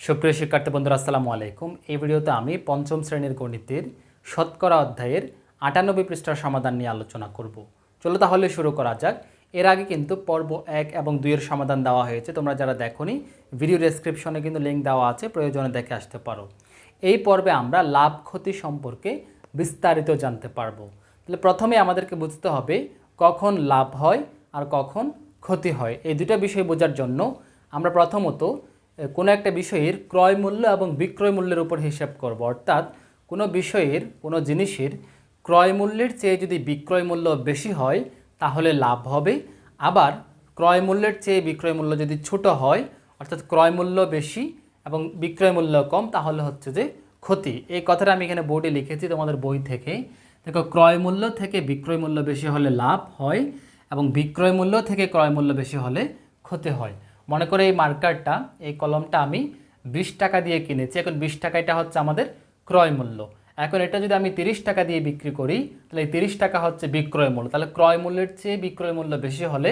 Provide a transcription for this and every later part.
সুপ্রিয় শিক্ষার্থী বন্ধুরা, আসসালামু আলাইকুম। এই ভিডিওতে আমি পঞ্চম শ্রেণির গণিতের শতকরা অধ্যায়ের আটানব্বই পৃষ্ঠার সমাধান নিয়ে আলোচনা করব। চলো তাহলে শুরু করা যাক। এর আগে কিন্তু পর্ব এক এবং দুইয়ের সমাধান দেওয়া হয়েছে। তোমরা যারা দেখোনি, ভিডিও ডেসক্রিপশনে কিন্তু লিঙ্ক দেওয়া আছে, প্রয়োজনে দেখে আসতে পারো। এই পর্বে আমরা লাভ ক্ষতি সম্পর্কে বিস্তারিত জানতে পারব। তাহলে প্রথমে আমাদেরকে বুঝতে হবে, কখন লাভ হয় আর কখন ক্ষতি হয়। এই দুটো বিষয় বোঝার জন্য আমরা প্রথমত কোনো একটা বিষয়ের ক্রয় মূল্য এবং বিক্রয় মূল্যের উপর হিসাব করব। অর্থাৎ কোনো বিষয়ের, কোনো জিনিসের ক্রয় মূল্যের চেয়ে যদি বিক্রয় মূল্য বেশি হয়, তাহলে লাভ হবে। আবার ক্রয় মূল্যের চেয়ে বিক্রয় মূল্য যদি ছোট হয়, অর্থাৎ ক্রয় মূল্য বেশি এবং বিক্রয় মূল্য কম, তাহলে হচ্ছে যে ক্ষতি। এই কথাটা আমি এখানে বোর্ডে লিখেছি তোমাদের বই থেকে। দেখো, ক্রয় মূল্য থেকে বিক্রয় মূল্য বেশি হলে লাভ হয় এবং বিক্রয় মূল্য থেকে ক্রয় মূল্য বেশি হলে ক্ষতি হয়। মনে করে এই মার্কারটা এই কলমটা আমি বিশ টাকা দিয়ে কিনেছি। এখন বিশ টাকা এটা হচ্ছে আমাদের ক্রয় মূল্য। এখন এটা যদি আমি তিরিশ টাকা দিয়ে বিক্রি করি, তাহলে এই তিরিশ টাকা হচ্ছে বিক্রয় মূল্য। তাহলে ক্রয় মূল্যের চেয়ে বিক্রয় মূল্য বেশি হলে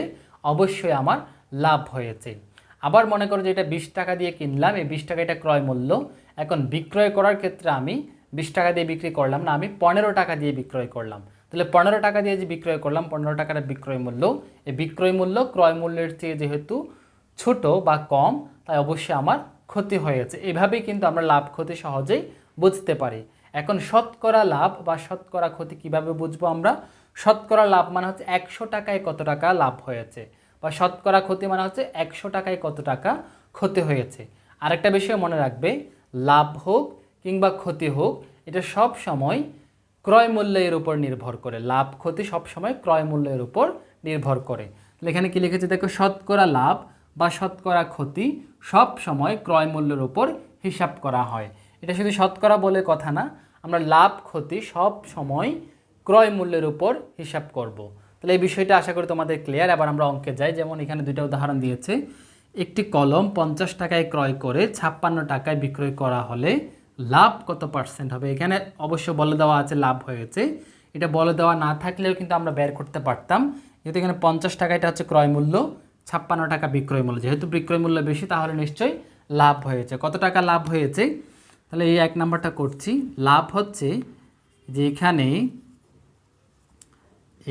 অবশ্যই আমার লাভ হয়েছে। আবার মনে করো যে এটা বিশ টাকা দিয়ে কিনলাম, এই বিশ টাকা এটা ক্রয় মূল্য। এখন বিক্রয় করার ক্ষেত্রে আমি বিশ টাকা দিয়ে বিক্রি করলাম না, আমি পনেরো টাকা দিয়ে বিক্রয় করলাম। তাহলে পনেরো টাকা দিয়ে যে বিক্রয় করলাম, পনেরো টাকাটা বিক্রয় মূল্য। এই বিক্রয় মূল্য ক্রয় মূল্যের চেয়ে যেহেতু ছোট বা কম, তাই অবশ্যই আমার ক্ষতি হয়েছে। এভাবেই কিন্তু আমরা লাভ ক্ষতি সহজেই বুঝতে পারি। এখন শতকরা লাভ বা শতকরা ক্ষতি কীভাবে বুঝব আমরা? শতকরা লাভ মানে হচ্ছে একশো টাকায় কত টাকা লাভ হয়েছে বা শতকরা ক্ষতি মানে হচ্ছে একশো টাকায় কত টাকা ক্ষতি হয়েছে। আরেকটা বিষয় মনে রাখবে, লাভ হোক কিংবা ক্ষতি হোক, এটা সব সময় ক্রয় মূল্যের উপর নির্ভর করে। লাভ, ক্ষতি সবসময় ক্রয় মূল্যের উপর নির্ভর করে। এখানে কি লিখেছে? দেখো, শতকরা লাভ বা শতকরা ক্ষতি সব সময় ক্রয় মূল্যের উপর হিসাব করা হয়। এটা শুধু শতকরা বলে কথা না, আমরা লাভ, ক্ষতি সব সময় ক্রয় মূল্যের উপর হিসাব করব। তাহলে এই বিষয়টা আশা করি তোমাদের ক্লিয়ার আবার আমরা অঙ্কে যাই। যেমন এখানে দুইটা উদাহরণ দিয়েছে। একটি কলম পঞ্চাশ টাকায় ক্রয় করে ছাপ্পান্ন টাকায় বিক্রয় করা হলে লাভ কত পার্সেন্ট হবে? এখানে অবশ্য বলে দেওয়া আছে লাভ হয়েছে। এটা বলে দেওয়া না থাকলেও কিন্তু আমরা বের করতে পারতাম। যেহেতু এখানে পঞ্চাশ টাকা এটা হচ্ছে ক্রয় মূল্য ছাপ্পান্ন টাকা বিক্রয় মূল্য। যেহেতু বিক্রয় মূল্য বেশি, তাহলে নিশ্চয়ই লাভ হয়েছে। কত টাকা লাভ হয়েছে? তাহলে এই এক নাম্বারটা করছি। লাভ হচ্ছে যে এখানে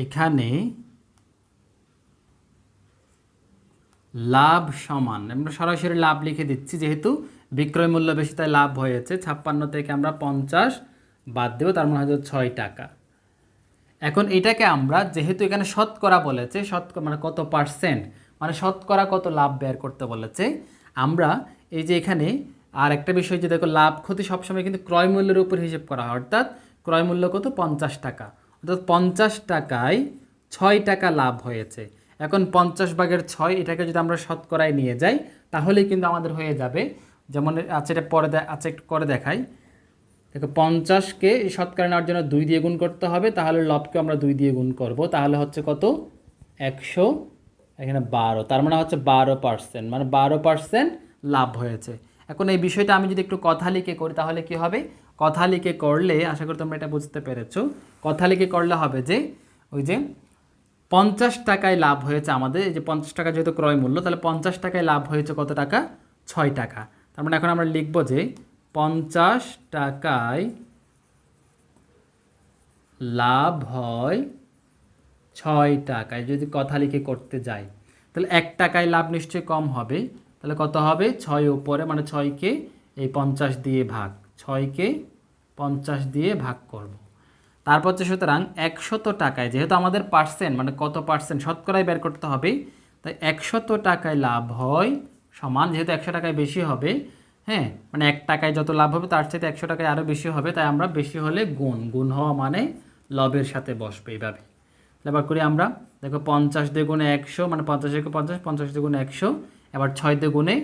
এখানে লাভ সমান। আমরা সরাসরি লাভ লিখে দিচ্ছি, যেহেতু বিক্রয় মূল্য বেশি, তাই লাভ হয়েছে। ছাপ্পান্ন থেকে আমরা পঞ্চাশ বাদ দেবো, তার মানে হচ্ছে ছয় টাকা। এখন এটাকে আমরা, যেহেতু এখানে শতকরা বলেছে শতকরা মানে কত পার্সেন্ট মানে শতকরা কত লাভ বের করতে বলেছে। আমরা এই যে এখানে আর একটা বিষয় যে দেখো, লাভ ক্ষতি সবসময় কিন্তু ক্রয় মূল্যের উপর হিসেব করা হয়। অর্থাৎ ক্রয় মূল্য কত? পঞ্চাশ টাকা। অর্থাৎ পঞ্চাশ টাকায় ছয় টাকা লাভ হয়েছে। এখন পঞ্চাশ ভাগের ছয়, এটাকে যদি আমরা শতকরায় নিয়ে যাই, তাহলেই কিন্তু আমাদের হয়ে যাবে। যেমন আচ্ছা এটা পরে আচ্ছা একটু করে দেখাই। দেখো, পঞ্চাশকে শতকরা নেওয়ার জন্য দুই দিয়ে গুণ করতে হবে। তাহলে লবকে আমরা দুই দিয়ে গুণ করব। তাহলে হচ্ছে কত? একশো এখানে বারো, তার মানে হচ্ছে বারো পার্সেন্ট মানে বারো পার্সেন্ট লাভ হয়েছে। এখন এই বিষয়টা আমি যদি একটু কথা লিখে করি, তাহলে কি হবে? কথা লিখে করলে, আশা করি তোমরা এটা বুঝতে পেরেছ, কথা লিখে করলে হবে যে, ওই যে পঞ্চাশ টাকায় লাভ হয়েছে আমাদের, এই যে পঞ্চাশ টাকা যেহেতু ক্রয় মূল্য, তাহলে পঞ্চাশ টাকায় লাভ হয়েছে কত টাকা? ছয় টাকা। তার মানে এখন আমরা লিখব যে, পঞ্চাশ টাকায় লাভ হয় ছয় টাকায় যদি কথা লিখে করতে যাই, তাহলে এক টাকায় লাভ নিশ্চয়ই কম হবে। তাহলে কত হবে? ছয় উপরে মানে ছয়কে এই পঞ্চাশ দিয়ে ভাগ। ছয়কে পঞ্চাশ দিয়ে ভাগ করব। তারপর হচ্ছে সুতরাং একশত টাকায়, যেহেতু আমাদের পার্সেন্ট মানে কত পার্সেন্ট শতকরায় বের করতে হবে, তাই একশত টাকায় লাভ হয় সমান, যেহেতু একশো টাকায় বেশি হবে হ্যাঁ? মানে এক টাকায় যত লাভ হবে, তার সাথে একশো টাকায় আরও বেশি হবে, তাই আমরা বেশি হলে গুণ গুণ হওয়া মানে লবের সাথে বসবে এইভাবে। এবার করি আমরা, দেখো পঞ্চাশ দিয়ে একশো মানে পঞ্চাশ থেকে পঞ্চাশ পঞ্চাশ দিয়ে একশো, এবার ছয় দিয়ে গুণে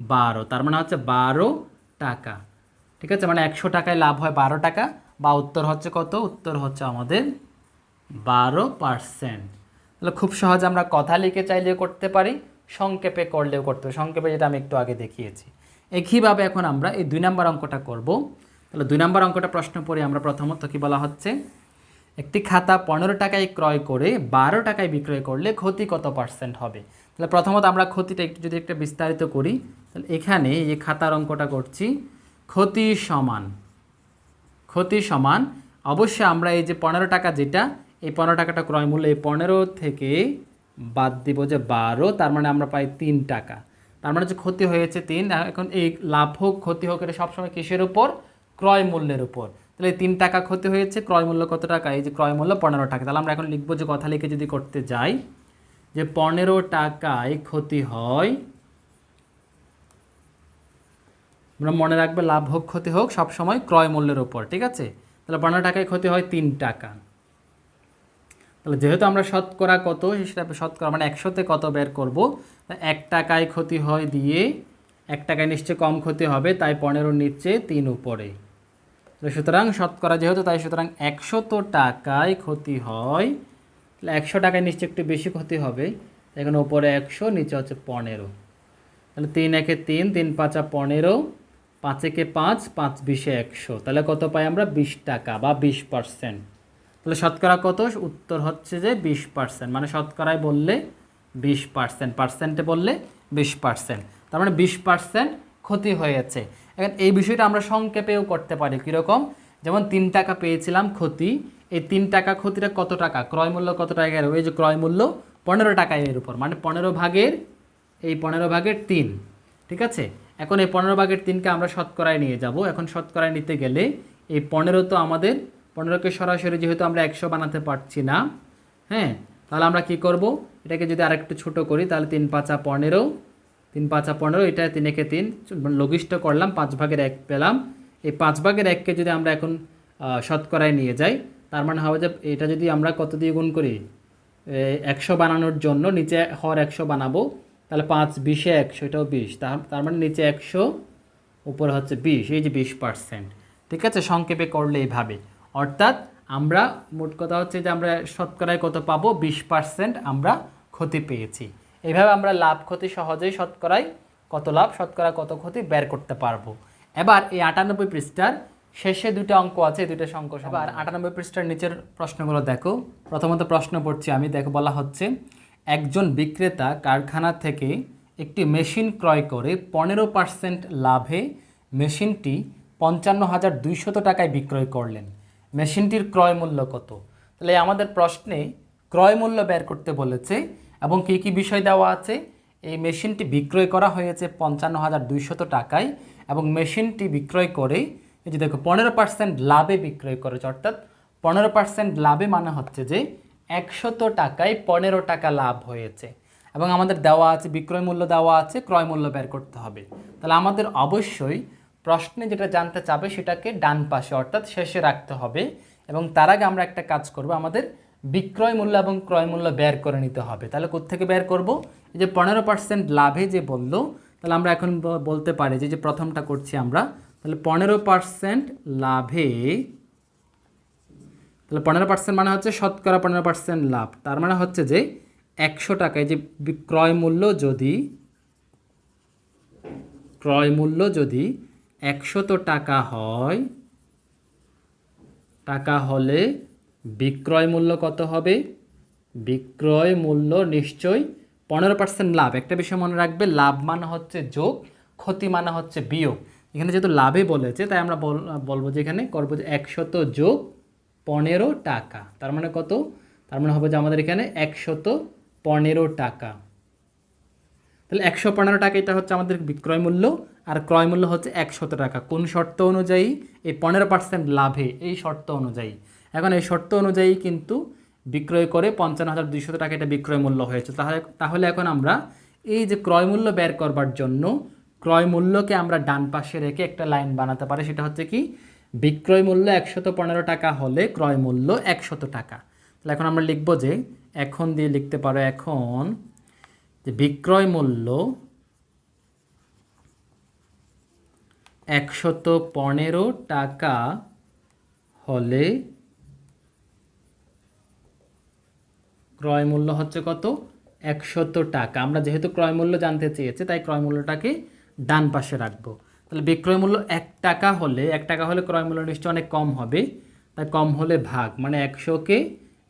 বারো, তার মানে হচ্ছে বারো টাকা, ঠিক আছে? মানে একশো টাকায় লাভ হয় বারো টাকা, বা উত্তর হচ্ছে কত? উত্তর হচ্ছে আমাদের বারো পার্সেন্ট। তাহলে খুব সহজে আমরা কথা লিখে চাইলেও করতে পারি, সংক্ষেপে করলেও করতে পারি। সংক্ষেপে যেটা আমি একটু আগে দেখিয়েছি। একইভাবে এখন আমরা এই দুই নম্বর অঙ্কটা করব। তাহলে দুই নম্বর অঙ্কটা প্রশ্ন পড়ে আমরা প্রথমত কি বলা হচ্ছে? একটি খাতা পনেরো টাকায় ক্রয় করে বারো টাকায় বিক্রয় করলে ক্ষতি কত পার্সেন্ট হবে? তাহলে প্রথমত আমরা ক্ষতিটা একটু যদি একটা বিস্তারিত করি, তাহলে এখানে এই খাতার অঙ্কটা করছি, ক্ষতি সমান ক্ষতি সমান, অবশ্যই আমরা এই যে পনেরো টাকা যেটা, এই পনেরো টাকাটা ক্রয় মূল্য এই পনেরো থেকে বাদ দিব যে বারো, তার মানে আমরা পাই তিন টাকা। তার মানে যে ক্ষতি হয়েছে তিন, এখন এই লাভ হোক, ক্ষতি হোক, এটা সবসময় কিসের উপর? ক্রয় মূল্যের উপর। তাহলে তিন টাকা ক্ষতি হয়েছে, ক্রয় মূল্য কত টাকা? এই যে ক্রয় মূল্য পনেরো টাকা। তাহলে আমরা এখন লিখব যে কথা লিখে যদি করতে যাই, যে পনেরো টাকায় ক্ষতি হয়, আমরা মনে রাখবে লাভ হোক, ক্ষতি হোক, সব সময় ক্রয় মূল্যের উপর, ঠিক আছে? তাহলে পনেরো টাকায় ক্ষতি হয় তিন টাকা। তাহলে যেহেতু আমরা শতকরা কত, সেটা শতকরা মানে একশোতে কত বের করব এক টাকায় ক্ষতি হয় দিয়ে, এক টাকায় নিশ্চয় কম ক্ষতি হবে, তাই পনেরোর নিচে তিন উপরে। তো সুতরাং শতকরা যেহেতু, তাই সুতরাং একশত টাকায় ক্ষতি হয়। তাহলে একশো টাকায় নিশ্চয় একটু বেশি ক্ষতি হবে। এখানে ওপরে একশো, নিচে হচ্ছে পনেরো। তাহলে তিন একে তিন তিন পাঁচা পনেরো, পাঁচ একে পাঁচ পাঁচ বিশে একশো। তাহলে কত পাই আমরা? বিশ টাকা বা বিশ পার্সেন্ট। তাহলে শতকরা কত? উত্তর হচ্ছে যে বিশ পার্সেন্ট। মানে শতকরায় বললে বিশ পার্সেন্ট। পার্সেন্টে বললে বিশ পার্সেন্ট। তার মানে বিশ পার্সেন্ট ক্ষতি হয়েছে। এখন এই বিষয়টা আমরা সংক্ষেপেও করতে পারি, কীরকম? যেমন তিন টাকা পেয়েছিলাম ক্ষতি, এই তিন টাকা ক্ষতিটা কত টাকা? ক্রয় মূল্য কত টাকা ওই যে ক্রয় মূল্য পনেরো টাকা এর উপর মানে পনেরো ভাগের, এই পনেরো ভাগের তিন, ঠিক আছে? এখন এই পনেরো ভাগের তিনকে আমরা শতকরায় নিয়ে যাব। এখন শতকরায় নিতে গেলে এই পনেরো তো আমাদের, পনেরোকে সরাসরি যেহেতু আমরা একশো বানাতে পারছি না হ্যাঁ? তাহলে আমরা কি করব? এটাকে যদি আরেকটু ছোট করি, তাহলে তিন পাঁচা পনেরো তিন পাঁচা পনেরো, এটা তিন একে তিন। লঘিষ্ঠ করলাম, পাঁচ ভাগের এক পেলাম। এই পাঁচ ভাগের এককে যদি আমরা এখন শতকরায় নিয়ে যাই, তার মানে হবে যে এটা যদি আমরা কত দিয়ে গুণ করি? একশো বানানোর জন্য নিচে হর একশো বানাবো, তাহলে পাঁচ বিশে একশো, এটাও বিশ। তার মানে নিচে একশো, উপরে হচ্ছে বিশ, এই যে বিশ পার্সেন্ট। ঠিক আছে? সংক্ষেপে করলে এইভাবে অর্থাৎ আমরা, মোট কথা হচ্ছে যে আমরা শতকরায় কত পাবো? বিশ পার্সেন্ট আমরা ক্ষতি পেয়েছি। এইভাবে আমরা লাভ ক্ষতি সহজেই শতকরায় কত লাভ, শতকরা কত ক্ষতি বের করতে পারব। এবার এই আটানব্বই পৃষ্ঠার শেষে দুটো অঙ্ক আছে দুটো অঙ্ক এবার আটানব্বই পৃষ্ঠার নিচের প্রশ্নগুলো দেখো। প্রথমত প্রশ্ন পড়ছি আমি, দেখো বলা হচ্ছে, একজন বিক্রেতা কারখানা থেকে একটি মেশিন ক্রয় করে পনেরো পার্সেন্ট লাভে মেশিনটি পঞ্চান্ন হাজার দুইশত টাকায় বিক্রয় করলেন। মেশিনটির ক্রয় মূল্য কত? তাহলে আমাদের প্রশ্নে ক্রয় মূল্য বের করতে বলেছে এবং কী কী বিষয় দেওয়া আছে? এই মেশিনটি বিক্রয় করা হয়েছে পঞ্চান্ন হাজার দুইশত টাকায় এবং মেশিনটি বিক্রয় করে এই যে দেখো, পনেরো পার্সেন্ট লাভে বিক্রয় করেছে। অর্থাৎ পনেরো পার্সেন্ট লাভে মানে হচ্ছে যে একশত টাকায় পনেরো টাকা লাভ হয়েছে। এবং আমাদের দেওয়া আছে, বিক্রয় মূল্য দেওয়া আছে, ক্রয় মূল্য বের করতে হবে। তাহলে আমাদের অবশ্যই প্রশ্নে যেটা জানতে চাবে সেটাকে ডান পাশে অর্থাৎ শেষে রাখতে হবে এবং তার আগে আমরা একটা কাজ করব আমাদের বিক্রয় মূল্য এবং ক্রয় মূল্য বের করে নিতে হবে। তাহলে কোত্থেকে বের করব? এই যে পনেরো পার্সেন্ট লাভে যে বলল, তাহলে আমরা এখন বলতে পারি যে যে প্রথমটা করছি আমরা, তাহলে পনেরো পার্সেন্ট লাভে, তাহলে পনেরো পার্সেন্ট মানে হচ্ছে শতকরা পনেরো পার্সেন্ট লাভ। তার মানে হচ্ছে যে, একশো টাকায় যে বিক্রয় মূল্য যদি, ক্রয় মূল্য যদি একশত টাকা হয়, টাকা হলে বিক্রয় মূল্য কত হবে? বিক্রয় মূল্য নিশ্চয়ই পনেরো পার্সেন্ট লাভ। একটা বিষয় মনে রাখবে, লাভ মানে হচ্ছে যোগ, ক্ষতি মানে হচ্ছে বিয়োগ। এখানে যেহেতু লাভে বলেছে, তাই আমরা বল- বলব যে এখানে করব যে একশত যোগ পনেরো টাকা। তার মানে কত? তার মানে হবে যে আমাদের এখানে একশত পনেরো টাকা। তাহলে একশো পনেরো টাকা, এটা হচ্ছে আমাদের বিক্রয় মূল্য, আর ক্রয় মূল্য হচ্ছে একশত টাকা। কোন শর্ত অনুযায়ী? এই পনেরো পার্সেন্ট লাভে, এই শর্ত অনুযায়ী। এখন এই শর্ত অনুযায়ী কিন্তু বিক্রয় করে পঞ্চান্ন হাজার দুইশত টাকা এটা বিক্রয় মূল্য হয়েছে। তাহলে তাহলে এখন আমরা এই যে ক্রয় মূল্য বের করবার জন্য ক্রয় মূল্যকে আমরা ডান পাশে রেখে একটা লাইন বানাতে পারি। সেটা হচ্ছে কি, বিক্রয় মূল্য একশত পনেরো টাকা হলে ক্রয় মূল্য একশত টাকা। তাহলে এখন আমরা লিখব যে, এখন দিয়ে লিখতে পারো এখন যে বিক্রয় মূল্য একশত পনেরো টাকা হলে ক্রয় মূল্য হচ্ছে কত? একশত টাকা। আমরা যেহেতু ক্রয় মূল্য জানতে চেয়েছি, তাই ক্রয় মূল্যটাকে ডান পাশে রাখব। তাহলে বিক্রয় মূল্য এক টাকা হলে, এক টাকা হলে ক্রয় মূল্য নিশ্চয়ই অনেক কম হবে। তাই কম হলে ভাগ মানে একশোকে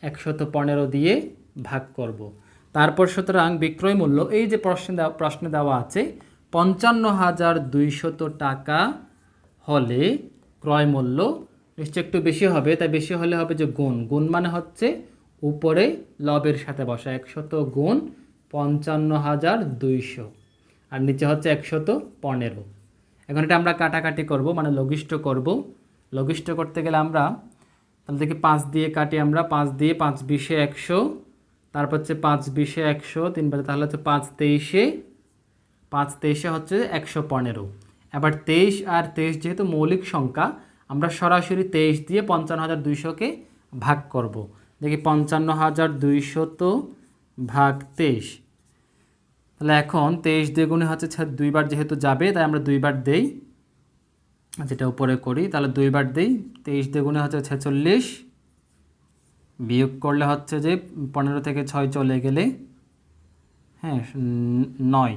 একশত পনেরো দিয়ে ভাগ করব। তারপর সুতরাং বিক্রয় মূল্য, এই যে প্রশ্নে দেওয়া প্রশ্নে দেওয়া আছে পঞ্চান্ন হাজার দুইশত টাকা হলে ক্রয় মূল্য নিশ্চয় একটু বেশি হবে। তাই বেশি হলে হবে যে গুণ। গুণ মানে হচ্ছে উপরে লবের সাথে বসা একশত গুণ পঞ্চান্ন হাজার দুইশো। আর নিচে হচ্ছে একশত পনেরো। এখন এটা আমরা কাটাকাটি করব মানে লঘিষ্ঠ করব। লঘিষ্ঠ করতে গেলে আমরা তাহলে দেখি পাঁচ দিয়ে কাটি আমরা, পাঁচ দিয়ে পাঁচ বিশে একশো, তারপর হচ্ছে পাঁচ বিশে একশো, তিন বাজে তাহলে হচ্ছে পাঁচ তেইশে পাঁচ তেইশে হচ্ছে একশো পনেরো। এবার তেইশ আর তেইশ যেহেতু মৌলিক সংখ্যা, আমরা সরাসরি তেইশ দিয়ে পঞ্চান্ন হাজার দুইশোকে ভাগ করব। দেখি পঞ্চান্ন হাজার দুইশত ভাগ তেইশ। তাহলে এখন তেইশ দ্বিগুণে হচ্ছে দুইবার যেহেতু যাবে তাই আমরা দুইবার দেই। যেটা উপরে করি তাহলে দুইবার দেই তেইশ দ্বিগুণে হচ্ছে ছেচল্লিশ। বিয়োগ করলে হচ্ছে যে পনেরো থেকে ছয় চলে গেলে হ্যাঁ নয়।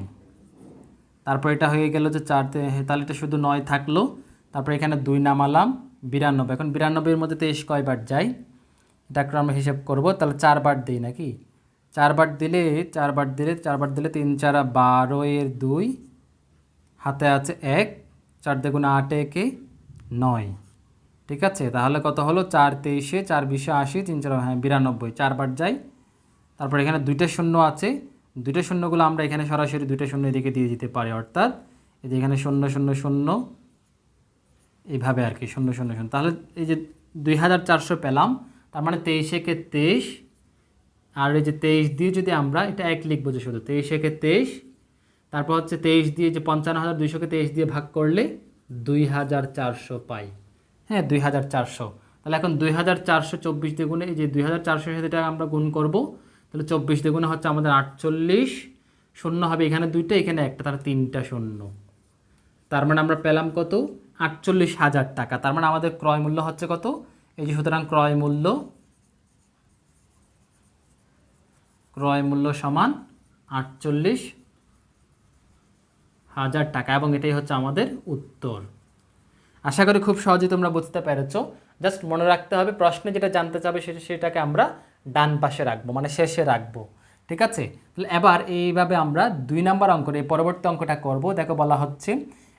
তারপর এটা হয়ে গেল যে চার হ্যাঁ, তাহলে এটা শুধু নয় থাকল। তারপর এখানে দুই নামালাম বিরানব্বই। এখন বিরানব্বইয়ের মধ্যে তেইশ কয়বার যায়? এটা একটু আমরা হিসাব করব, তাহলে চারবার দিই নাকি? চারবার দিলে চারবার দিলে চারবার দিলে তিন চারা বারো এর দুই, হাতে আছে এক, চার দেখুন আট একে নয়। ঠিক আছে? তাহলে কত হলো? চার তেইশে, চার বিশে আশি, তিন চার হ্যাঁ বিরানব্বই। চারবার যাই, তারপর এখানে দুইটা শূন্য আছে। দুইটা শূন্যগুলো আমরা এখানে সরাসরি দুইটা শূন্য এদিকে দিয়ে দিতে পারি, অর্থাৎ এই যে এখানে শূন্য শূন্য শূন্য, এইভাবে আর কি, শূন্য শূন্য শূন্য। তাহলে এই যে দুই হাজার চারশো পেলাম তার মানে তেইশে কে তেইশ, আর এই যে তেইশ দিয়ে যদি আমরা এটা এক লিখব যে শুধু তেইশে কে তেইশ, তারপর হচ্ছে তেইশ দিয়ে যে পঞ্চান্ন হাজার দুইশোকে তেইশ দিয়ে ভাগ করলে দুই হাজার চারশো পাই। হ্যাঁ দুই হাজার চারশো। তাহলে এখন দুই হাজার চারশো চব্বিশ দ্বিগুণে এই যে দুই হাজার চারশোর সাথে এটা আমরা গুণ করব, তাহলে চব্বিশ দ্বিগুণে হচ্ছে আমাদের আটচল্লিশ, শূন্য হবে এখানে দুইটা, এখানে একটা তার তিনটা শূন্য। তার মানে আমরা পেলাম কত? আটচল্লিশ হাজার টাকা। তার মানে আমাদের ক্রয় মূল্য হচ্ছে কত? এই যে সুতরাং ক্রয় মূল্য ক্রয় মূল্য সমান আটচল্লিশ হাজার টাকা এবং এটাই হচ্ছে আমাদের উত্তর। আশা করি খুব সহজেই তোমরা বুঝতে পেরেছ। জাস্ট মনে রাখতে হবে, প্রশ্নে যেটা জানতে চাবে সেটা সেটাকে আমরা ডান পাশে রাখব মানে শেষে রাখব। ঠিক আছে? তাহলে এবার এইভাবে আমরা দুই নাম্বার অঙ্ক, এই পরবর্তী অঙ্কটা করব। দেখো বলা হচ্ছে,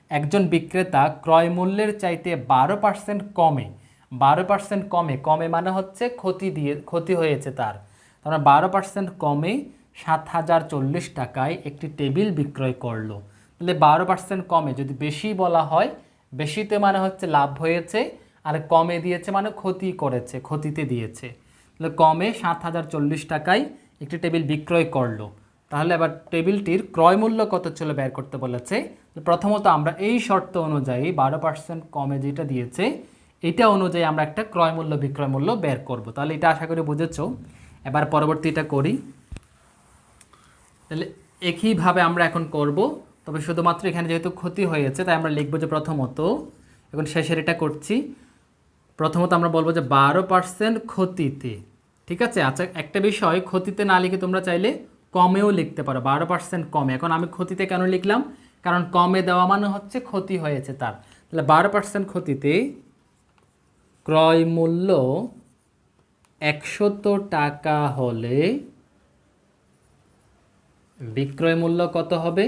একজন বিক্রেতা ক্রয় মূল্যের চাইতে বারো পার্সেন্ট কমে বারো পার্সেন্ট কমে কমে মানে হচ্ছে ক্ষতি দিয়ে, ক্ষতি হয়েছে তার। তারা বারো পার্সেন্ট কমে সাত হাজার চল্লিশ টাকায় একটি টেবিল বিক্রয় করল। তাহলে বারো পার্সেন্ট কমে, যদি বেশি বলা হয়, বেশিতে মানে হচ্ছে লাভ হয়েছে, আর কমে দিয়েছে মানে ক্ষতি করেছে, ক্ষতিতে দিয়েছে। তাহলে কমে সাত হাজার চল্লিশ টাকায় একটি টেবিল বিক্রয় করল। তাহলে এবার টেবিলটির ক্রয় মূল্য কত ছিল বের করতে বলেছে? প্রথমত আমরা এই শর্ত অনুযায়ী বারো পার্সেন্ট কমে যেটা দিয়েছে এটা অনুযায়ী আমরা একটা ক্রয় মূল্য, বিক্রয় মূল্য বের করব। তাহলে এটা আশা করি বুঝেছ? এবার পরবর্তীটা করি। তাহলে একইভাবে আমরা এখন করব, তবে শুধুমাত্র এখানে যেহেতু ক্ষতি হয়েছে, তাই আমরা লিখব যে প্রথমত, এখন শেষের এটা করছি। প্রথমত আমরা বলব যে বারো পার্সেন্ট ক্ষতিতে, ঠিক আছে? আচ্ছা একটা বিষয়, ক্ষতিতে না লিখে তোমরা চাইলে কমেও লিখতে পারো, বারো পার্সেন্ট কমে। এখন আমি ক্ষতিতে কেন লিখলাম? কারণ কমে দেওয়া মানে হচ্ছে ক্ষতি হয়েছে তার। তাহলে বারো পার্সেন্ট ক্ষতিতে ক্রয় মূল্য একশত টাকা হলে বিক্রয় মূল্য কত হবে?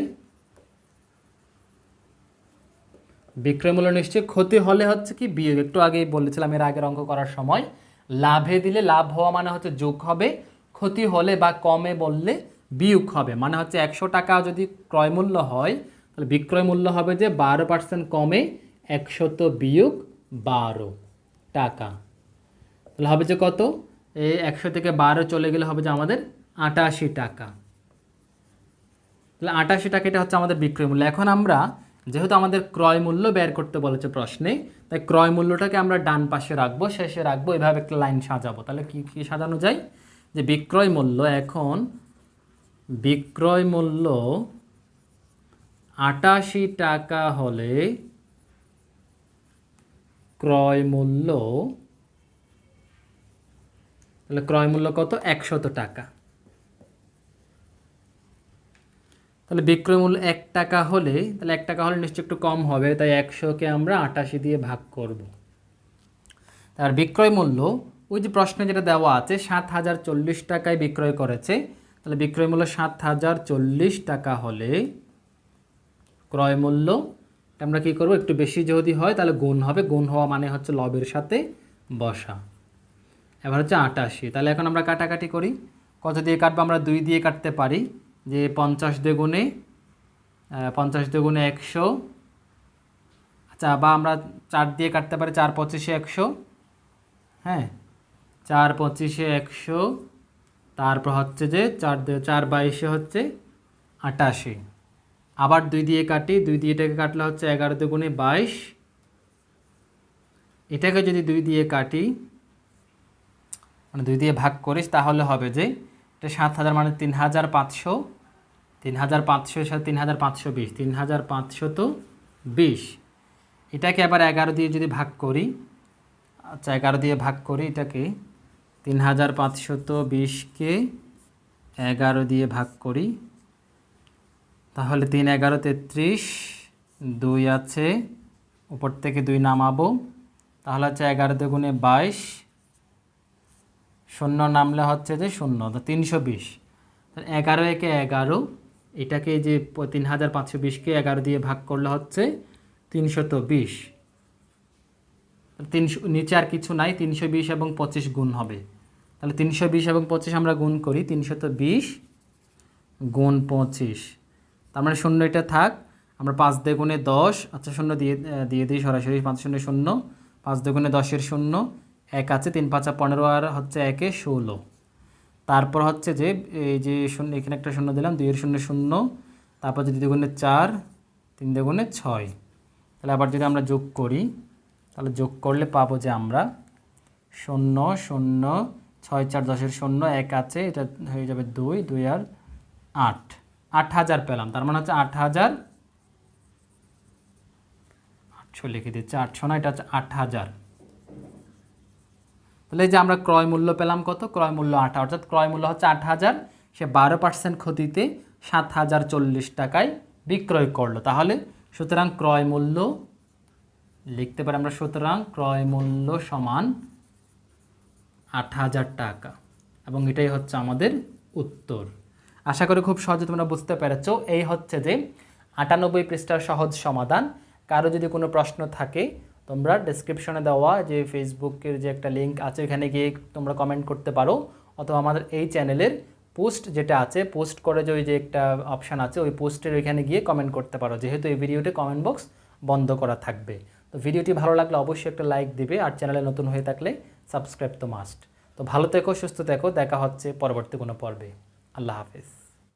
বিক্রয় মূল্য নিশ্চয়ই ক্ষতি হলে হচ্ছে কি, বিয়োগ। একটু আগেই বলেছিলাম এর আগের অঙ্ক করার সময়, লাভে দিলে লাভ হওয়া মানে হচ্ছে যোগ হবে, ক্ষতি হলে বা কমে বললে বিয়োগ হবে মানে হচ্ছে একশো টাকা যদি ক্রয় মূল্য হয়, তাহলে বিক্রয় মূল্য হবে যে বারো পার্সেন্ট কমে একশত বিয়োগ বারো। টাকা। তাহলে হবে যে কত? এই একশো থেকে বারো চলে গেলে হবে যে আমাদের আটাশি টাকা। তাহলে আটাশি টাকা এটা হচ্ছে আমাদের বিক্রয় মূল্য। এখন আমরা যেহেতু আমাদের ক্রয় মূল্য বের করতে বলেছে প্রশ্নে, তাই ক্রয় মূল্যটাকে আমরা ডান পাশে রাখব, শেষে রাখব, এভাবে একটা লাইন সাজাবো। তাহলে কি কি সাজানো যায়? যে বিক্রয় মূল্য এখন, বিক্রয় মূল্য আটাশি টাকা হলে ক্রয় মূল্য তাহলে ক্রয় মূল্য কত? একশত টাকা। তাহলে বিক্রয় মূল্য এক টাকা হলে, তাহলে এক টাকা হলে নিশ্চয় একটু কম হবে, তাই একশোকে আমরা আটাশি দিয়ে ভাগ করব। আর বিক্রয় মূল্য, ওই যে প্রশ্নে যেটা দেওয়া আছে সাত হাজার চল্লিশ টাকায় বিক্রয় করেছে, তাহলে বিক্রয় মূল্য সাত হাজার চল্লিশ টাকা হলে ক্রয় মূল্য আমরা কী করব? একটু বেশি যদি হয় তাহলে গুণ হবে। গুণ হওয়া মানে হচ্ছে লবের সাথে বসা। এবার হচ্ছে আটাশি। তাহলে এখন আমরা কাটাকাটি করি। কত দিয়ে কাটবো? আমরা দুই দিয়ে কাটতে পারি। যে পঞ্চাশ দ্বিগুণে পঞ্চাশ দ্বিগুণে একশো। আচ্ছা বা আমরা চার দিয়ে কাটতে পারি। চার পঁচিশে একশো। হ্যাঁ চার পঁচিশে একশো। তারপর হচ্ছে যে চার চার বাইশে হচ্ছে আটাশি। আবার দুই দিয়ে কাটি, দুই দিয়ে এটাকে কাটলে হচ্ছে এগারো দুগুণে বাইশ। এটাকে যদি দুই দিয়ে কাটি মানে দুই দিয়ে ভাগ করিস, তাহলে হবে যে, এটা সাত হাজার মানে তিন হাজার পাঁচশো। তিন হাজার পাঁচশো সাথে তিন হাজার পাঁচশো বিশ, তিন হাজার পাঁচশো তো বিশ। এটাকে আবার এগারো দিয়ে যদি ভাগ করি আচ্ছা এগারো দিয়ে ভাগ করি এটাকে, তিন হাজার পাঁচশো তো বিশকে এগারো দিয়ে ভাগ করি তাহলে তিন এগারো তেত্রিশ, দুই আছে, উপর থেকে দুই নামাবো। তাহলে হচ্ছে এগারো দুগুণে বাইশ, শূন্য নামলে হচ্ছে যে শূন্য তিনশো বিশ। এগারো একে এগারো, এটাকে যে তিন হাজার পাঁচশো বিশকে এগারো দিয়ে ভাগ করলে হচ্ছে তিনশত বিশ। তিনশো, নিচে আর কিছু নাই, তিনশো বিশ এবং পঁচিশ গুণ হবে। তাহলে তিনশো বিশ এবং পঁচিশ আমরা গুণ করি তিনশত বিশ, গুণ পঁচিশ। তার মানে শূন্য এটা থাক, আমরা পাঁচ দিয়ে গুণে দশ আচ্ছা শূন্য দিয়ে দিয়ে দিই সরাসরি, পাঁচ শূন্য শূন্য, পাঁচ দিয়ে গুণে দশের শূন্য, এক আছে, তিন পাঁচা পনেরো আর হচ্ছে একে ষোলো। তারপর হচ্ছে যে, এই যে শূন্য, এখানে একটা শূন্য দিলাম, দুইয়ের শূন্য শূন্য, তারপর যদি দুগুণে চার, তিন দুগুণে ছয়। তাহলে আবার যদি আমরা যোগ করি, তাহলে যোগ করলে পাবো যে আমরা শূন্য শূন্য, ছয় চার দশের শূন্য, এক আছে, এটা হয়ে যাবে দুই দুই আর আট। আট হাজার পেলাম, তার মানে হচ্ছে আট হাজার আটশো লিখে দিচ্ছে, আটশো না, এটা হচ্ছে আট হাজার। তাহলে যে আমরা ক্রয় মূল্য পেলাম কত? ক্রয় মূল্য আট অর্থাৎ ক্রয় মূল্য হচ্ছে আট হাজার, সে বারো পার্সেন্ট ক্ষতিতে সাত হাজার চল্লিশ টাকায় বিক্রয় করল। তাহলে সুতরাং ক্রয় মূল্য লিখতে পারি আমরা, সুতরাং ক্রয় মূল্য সমান আট হাজার টাকা। এবং এটাই হচ্ছে আমাদের উত্তর। আশা করি খুব সহজে তোমরা বুঝতে পেরেছ। এই হচ্ছে যে আটানব্বই পৃষ্ঠার সহজ সমাধান। কারও যদি কোনো প্রশ্ন থাকে, তোমরা ডেসক্রিপশনে দেওয়া যে ফেসবুকের যে একটা লিঙ্ক আছে, ওখানে গিয়ে তোমরা কমেন্ট করতে পারো। অথবা আমাদের এই চ্যানেলের পোস্ট যেটা আছে পোস্ট করে যে ওই যে একটা অপশান আছে, ওই পোস্টের ওইখানে গিয়ে কমেন্ট করতে পারো। যেহেতু এই ভিডিওটি কমেন্ট বক্স বন্ধ করা থাকবে। তো ভিডিওটি ভালো লাগলে অবশ্যই একটা লাইক দিবে, আর চ্যানেলে নতুন হয়ে থাকলে সাবস্ক্রাইব তো মাস্ট তো ভালো থেকো, সুস্থ থেকো, দেখা হচ্ছে পরবর্তী কোনো পর্বে। আল্লাহ হাফেজ